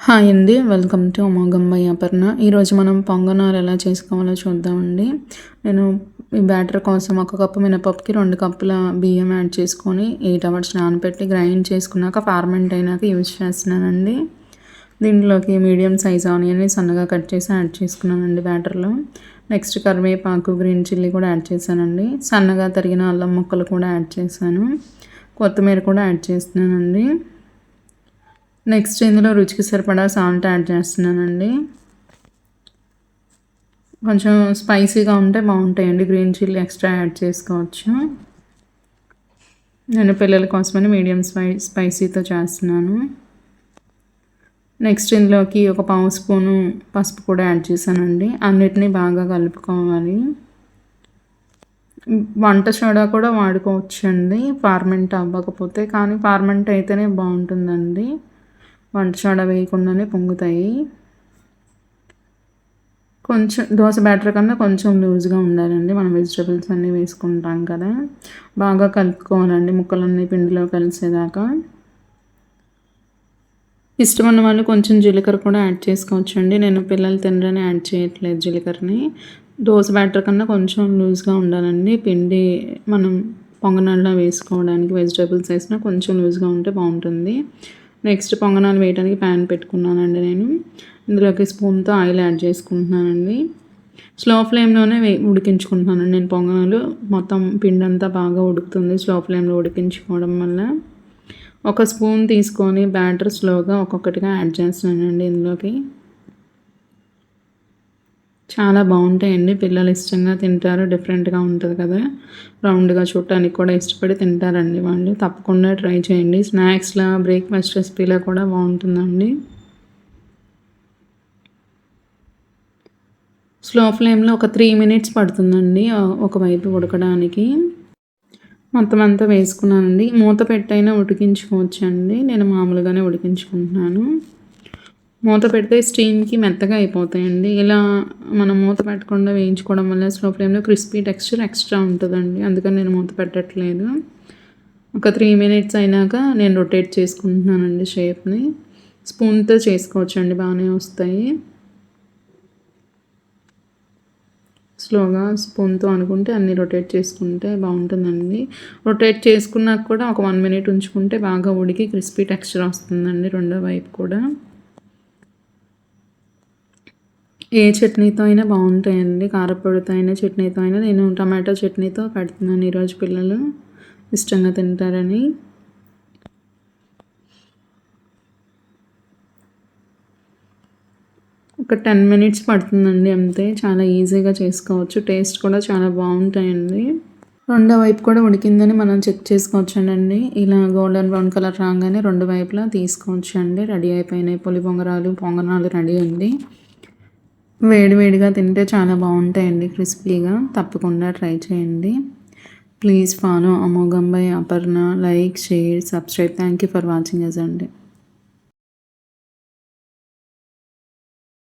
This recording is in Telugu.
హాయ్ అండి వెల్కమ్ టు అమోఘంబై అపర్ణ ఈరోజు మనం పొంగనాలు ఎలా చేసుకోవాలో చూద్దామండి. నేను ఈ బ్యాటర్ కోసం ఒక కప్పు మినపప్పుకి రెండు కప్పుల బియ్యం యాడ్ చేసుకొని ఎయిట్ అవర్స్ నానబెట్టి గ్రైండ్ చేసుకున్నాక ఫార్మెంట్ అయినాక యూజ్ చేస్తున్నానండి. దీంట్లోకి మీడియం సైజ్ ఆనియన్ని సన్నగా కట్ చేసి యాడ్ చేసుకున్నానండి బ్యాటర్లో. నెక్స్ట్ కరివేపాకు గ్రీన్ చిల్లీ కూడా యాడ్ చేశానండి. సన్నగా తరిగిన అల్లం ముక్కలు కూడా యాడ్ చేశాను. కొత్తిమీర కూడా యాడ్ చేస్తున్నానండి. నెక్స్ట్ ఇందులో రుచికి సరిపడా సాల్ట్ యాడ్ చేస్తున్నానండి. కొంచెం స్పైసీగా ఉంటే బాగుంటాయండి. గ్రీన్ చిల్లీ ఎక్స్ట్రా యాడ్ చేసుకోవచ్చు. నేను పిల్లల కోసమని మీడియం స్పై స్పైసీతో చేస్తున్నాను. నెక్స్ట్ ఇందులోకి ఒక పావు స్పూను పసుపు కూడా యాడ్ చేశానండి. అన్నిటినీ బాగా కలుపుకోవాలి. వంట సోడా కూడా వాడుకోవచ్చండి. ఫార్మెంట్ అవ్వకపోతే కానీ ఫార్మెంట్ అయితేనే బాగుంటుందండి. వంట సోడా వేయకుండానే పొంగుతాయి. కొంచెం దోశ బ్యాటర్ కన్నా కొంచెం లూజ్గా ఉండాలండి. మనం వెజిటబుల్స్ అన్నీ వేసుకుంటాం కదా. బాగా కలుపుకోవాలండి. ముక్కలన్నీ పిండిలో కలిసేదాకా. ఇష్టం ఉన్న వాళ్ళు కొంచెం జీలకర్ర కూడా యాడ్ చేసుకోవచ్చండి. నేను పిల్లలు తినరని యాడ్ చేయట్లేదు జీలకర్రని. దోశ బ్యాటర్ కన్నా కొంచెం లూజ్గా ఉండాలండి. పిండి మనం పొంగనాల్లో వేసుకోవడానికి వెజిటేబుల్స్ వేసినా కొంచెం లూజ్గా ఉంటే బాగుంటుంది. నెక్స్ట్ పొంగనాలు వేయడానికి ప్యాన్ పెట్టుకున్నానండి నేను. ఇందులోకి స్పూన్తో ఆయిల్ యాడ్ చేసుకుంటున్నానండి. స్లో ఫ్లేమ్లోనే వే ఉడికించుకుంటున్నానండి నేను పొంగనాలు. మొత్తం పిండి అంతా బాగా ఉడుకుతుంది స్లో ఫ్లేమ్లో ఉడికించుకోవడం వల్ల. ఒక స్పూన్ తీసుకొని బ్యాటర్ స్లోగా ఒక్కొక్కటిగా యాడ్ చేస్తున్నానండి ఇందులోకి. చాలా బాగుంటాయండి. పిల్లలు ఇష్టంగా తింటారు. డిఫరెంట్గా ఉంటుంది కదా. రౌండ్గా చూడటానికి కూడా ఇష్టపడి తింటారండి వాళ్ళు. తప్పకుండా ట్రై చేయండి. స్నాక్స్లా బ్రేక్ఫాస్ట్ రెసిపీలో కూడా బాగుంటుందండి. స్లో ఫ్లేమ్లో ఒక త్రీ మినిట్స్ పడుతుందండి. ఒకవైపు ఉడకడానికి. మొత్తం అంతా వేసుకున్నానండి. మూత పెట్టైనా ఉడికించుకోవచ్చండి. నేను మామూలుగానే ఉడికించుకుంటున్నాను. మూత పెడితే స్టీమ్కి మెత్తగా అయిపోతాయండి. ఇలా మనం మూత పెట్టకుండా వేయించుకోవడం వల్ల స్లో ఫ్లేమ్లో క్రిస్పీ టెక్స్చర్ ఎక్స్ట్రా ఉంటుందండి. అందుకని నేను మూత పెట్టట్లేదు. ఒక త్రీ మినిట్స్ అయినాక నేను రొటేట్ చేసుకుంటున్నానండి షేప్ని స్పూన్తో చేసుకోవచ్చండి బాగానే వస్తాయి. స్లోగా స్పూన్తో అనుకుంటే అన్ని రొటేట్ చేసుకుంటే బాగుంటుందండి. రొటేట్ చేసుకున్నాక కూడా ఒక వన్ మినిట్ ఉంచుకుంటే బాగా ఉడికి క్రిస్పీ టెక్స్చర్ వస్తుందండి రెండో వైపు కూడా. ఏ చట్నీతో అయినా బాగుంటాయండి. కారపొడితో అయినా చట్నీతో అయినా. నేను టమాటో చట్నీతో పెడుతున్నాను ఈరోజు పిల్లలు ఇష్టంగా తింటారని. ఒక టెన్ మినిట్స్ పడుతుందండి అంతే. చాలా ఈజీగా చేసుకోవచ్చు. టేస్ట్ కూడా చాలా బాగుంటాయండి. రెండో వైపు కూడా ఉడికిందని మనం చెక్ చేసుకోవచ్చండి. ఇలా గోల్డెన్ బ్రౌన్ కలర్ రాగానే రెండు వైపులా తీసుకోవచ్చు అండి రెడీ అయిపోయినాయి. పులి పొంగరాలు పొంగనాలు రెడీ అండి. వేడివేడిగా తింటే చాలా బాగుంటాయండి క్రిస్పీగా. తప్పకుండా ట్రై చేయండి. ప్లీజ్ ఫాలో అమోఘం by Aparna. Like share subscribe. Thank you for watching yes అండి.